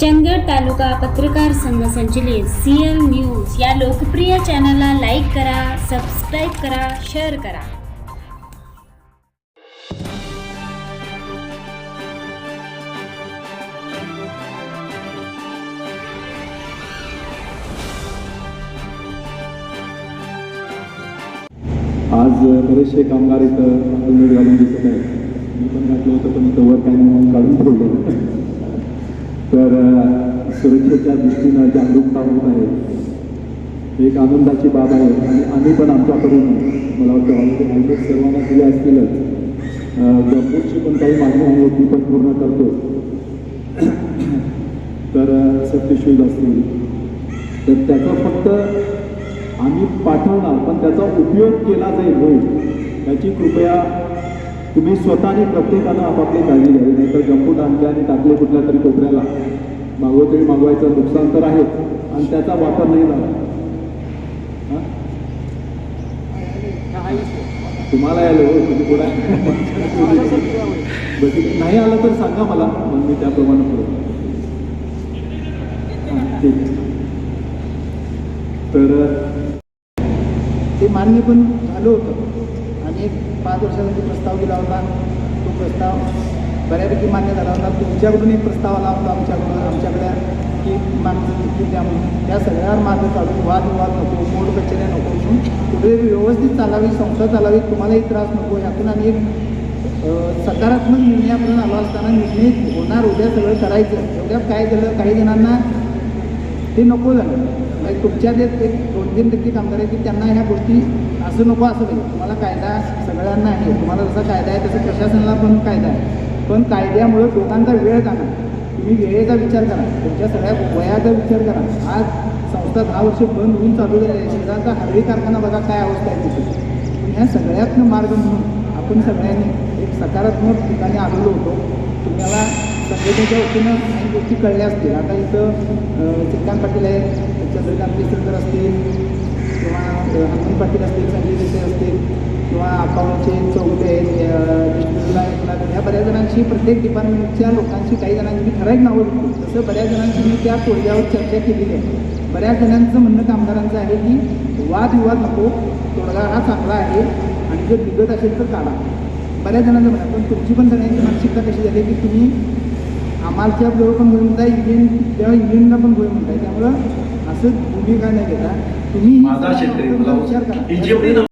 चंदगड तालुका पत्रकार संघ संचलित सी एल न्यूज या लोकप्रिय चॅनलला लाईक करा सबस्क्राईब करा शेअर करा. आज बरेचसे कामगार इथं घालून दिसत आहेत. मी पण घातलं होतं पण इथं वर काही नाही म्हणून काढून ठेवलं तर अ, दृष्टीनं जागरूकता होत आहे एक आनंदाची बाब आहे. आणि आम्ही पण आमच्याकडून मला वाटतं ऑलरेडी सर्वांना दिले असतीलच. गंभीरची पण काही मागणी आहे ती पण पूर्ण करतो. तर सेफ्टी असतील. तर त्याचा फक्त आम्ही पाठवणार पण त्याचा उपयोग केला जाईल होईल याची कृपया तुम्ही स्वतःने प्रत्येकानं आपापली काळजी घ्यावी. नाहीतर जंपूट आणले आणि टाकले कुठल्या तरी कोपऱ्याला. मागवतरी मागवायचं नुकसान तर आहे आणि त्याचा वापर नाही झाला. तुम्हाला यायला हो तुम्ही पुढे नाही आलं तर सांगा मला मग मी त्याप्रमाणे पुढे हां ठीक आहे. तर ते मान्य पण झालं होतं. आणि एक पाच वर्षाचा प्रस्ताव दिला होता. तो प्रस्ताव बऱ्यापैकी मान्य झाला. होता तुमच्याकडून एक प्रस्ताव आला होता आमच्याकडून आमच्याकडे की मागचं तिकीट द्या म्हणून. त्या सगळ्यावर मार्ग काढून वादविवाद नको मोड कचेऱ्या नको. म्हणून कुठे व्यवस्थित चालावी संस्था चालावी तुम्हालाही त्रास नको. यातून आम्ही एक सकारात्मक निर्णयापर्यंत आलो असताना निर्णय होणार उद्या सगळं करायचं. एवढ्यात काय झालं काही जणांना ते नको झालं. म्हणजे तुमच्या जे एक दोन तीन टक्के कामगार आहेत की त्यांना ह्या गोष्टी असं नको असं नाही. तुम्हाला कायदा सगळ्यांना आहे. तुम्हाला जसा कायदा आहे तसं प्रशासनाला पण कायदा आहे. पण कायद्यामुळं लोकांचा वेळ जाणार. तुम्ही वेळेचा विचार करा. तुमच्या सगळ्या वयाचा विचार करा. आज संस्था दहा वर्ष बंद होऊन चालू झाली आहे. शेजारचा हरळी कारखाना बघा काय अवस्था आहे तिथे. पण ह्या सगळ्यातनं मार्ग म्हणून आपण सगळ्यांनी एक सकारात्मक ठिकाणी आलेलो होतो. तुम्हाला संघटनेच्या वतीनं काही गोष्टी कळल्या असतील. आता इथं अं, श्रीकांत पाटील आहेत. चंद्रकांत केसरकर असतील किंवा अं, हनुमान पाटील असतील संजय देसाई असतील किंवा अकाउंटचे चौथे आहेत. जणांशी प्रत्येक डिपार्टमेंटच्या लोकांची काही जणांची मी ठराविक नावं घेतो तसं बऱ्याच जणांची मी त्या तोडग्यावर चर्चा केलेली आहे. बऱ्याच जणांचं म्हणणं कामगारांचं आहे की वादविवाद नको तोडगा हा चांगला आहे आणि जर बिघत असेल तर काढा. बऱ्याच जणांचं म्हणा पण तुमची पण सगळ्यांची मानसिकता कशी झाली की तुम्ही आम्हाच्या बरोबर पण होय म्हणताय इंडियन तेव्हा इंडियनला पण होय म्हणताय त्यामुळं असं भूमिका नाही घेता. तुम्ही विचार करा.